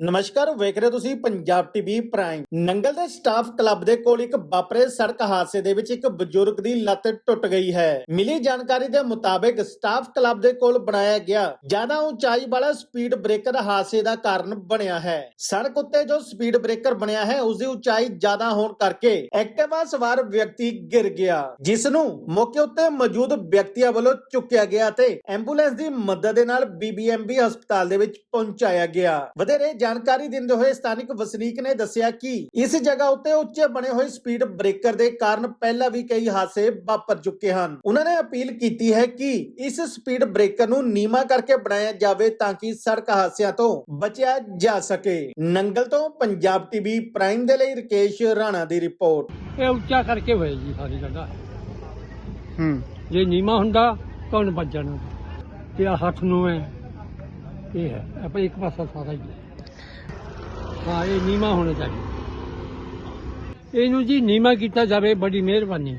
ਨਮਸਕਾਰ, ਵੇਖ ਰਹੇ ਹੋ ਤੁਸੀਂ ਪੰਜਾਬ ਟੀਵੀ ਪ੍ਰਾਈਮ। ਨੰਗਲ ਦੇ ਸਟਾਫ ਕਲੱਬ ਦੇ ਕੋਲ ਇੱਕ ਵਾਪਰੇ ਸੜਕ ਹਾਦਸੇ ਦੇ ਵਿੱਚ ਇੱਕ ਬਜ਼ੁਰਗ ਦੀ ਲੱਤ ਟੁੱਟ ਗਈ ਹੈ। ਮਿਲੀ ਜਾਣਕਾਰੀ ਦੇ ਮੁਤਾਬਕ ਸਟਾਫ ਕਲੱਬ ਦੇ ਕੋਲ ਬਣਾਇਆ ਗਿਆ ਜ਼ਿਆਦਾ ਉਚਾਈ ਵਾਲਾ ਸਪੀਡ ਬ੍ਰੇਕਰ ਹਾਦਸੇ ਦਾ ਕਾਰਨ ਬਣਿਆ ਹੈ। ਸੜਕ ਉੱਤੇ ਜੋ ਸਪੀਡ ਬ੍ਰੇਕਰ ਬਣਿਆ ਹੈ ਉਸ ਦੀ ਉਚਾਈ ਜ਼ਿਆਦਾ ਹੋਣ ਕਰਕੇ ਐਕਟਿਵਾ ਸਵਾਰ ਵਿਅਕਤੀ ਗਿਰ ਗਿਆ, ਜਿਸ ਨੂੰ ਮੌਕੇ ਉੱਤੇ ਮੌਜੂਦ ਵਿਅਕਤੀਆਂ ਵੱਲੋਂ ਚੁੱਕਿਆ ਗਿਆ ਤੇ ਐਂਬੂਲੈਂਸ ਦੀ ਮਦਦ ਦੇ ਨਾਲ ਬੀਬੀਐਮਬੀ ਹਸਪਤਾਲ ਦੇ ਵਿੱਚ ਪਹੁੰਚਾਇਆ ਗਿਆ। ਵਧੇਰੇ ਜਾਣਕਾਰੀ ਦਿੰਦੇ ਹੋਏ ਸਥਾਨਿਕ ਵਸਨੀਕ ਨੇ ਦੱਸਿਆ ਕਿ ਇਸ ਜਗ੍ਹਾ ਉੱਤੇ ਉੱਚੇ ਬਣੇ ਹੋਏ ਸਪੀਡ ਬ੍ਰੇਕਰ ਦੇ ਕਾਰਨ ਪਹਿਲਾਂ ਵੀ ਕਈ ਹਾਦਸੇ ਵਾਪਰ ਚੁੱਕੇ ਹਨ। ਉਹਨਾਂ ਨੇ ਅਪੀਲ ਕੀਤੀ ਹੈ ਕਿ ਇਸ ਸਪੀਡ ਬ੍ਰੇਕਰ ਨੂੰ ਨੀਮਾ ਕਰਕੇ ਬਣਾਇਆ ਜਾਵੇ ਤਾਂ ਕਿ ਸੜਕ ਹਾਦਸਿਆਂ ਤੋਂ ਬਚਿਆ ਜਾ ਸਕੇ। ਨੰਗਲ ਤੋਂ ਪੰਜਾਬ ਟੀਵੀ ਪ੍ਰਾਈਮ ਦੇ ਲਈ ਰਕੇਸ਼ ਰਾਣਾ ਦੀ ਰਿਪੋਰਟ। ਇਹ ਉੱਚਾ ਕਰਕੇ ਹੋਇਆ ਜੀ ਸਾਰੀ ਜਗ੍ਹਾ। ਹੂੰ। ਜੇ ਨੀਮਾ ਹੁੰਦਾ ਤਾਂ ਉਹਨੂੰ ਵੱਜ ਜਾਣਾ? ਤੇ ਆ ਹੱਥ ਨੂੰ ਹੈ ਇਹ ਹੈ। ਆਪਾਂ ਇੱਕ ਪਾਸਾ ਸਾਰਾ ਹੀ ਹੈ। ਹਾਂ ਇਹ ਨੀਮਾ ਹੋਣਾ ਚਾਹੀਦਾ। ਇਹਨੂੰ ਜੀ ਨੀਮਾ ਕੀਤਾ ਜਾਵੇ ਬੜੀ ਮਿਹਰਬਾਨੀ।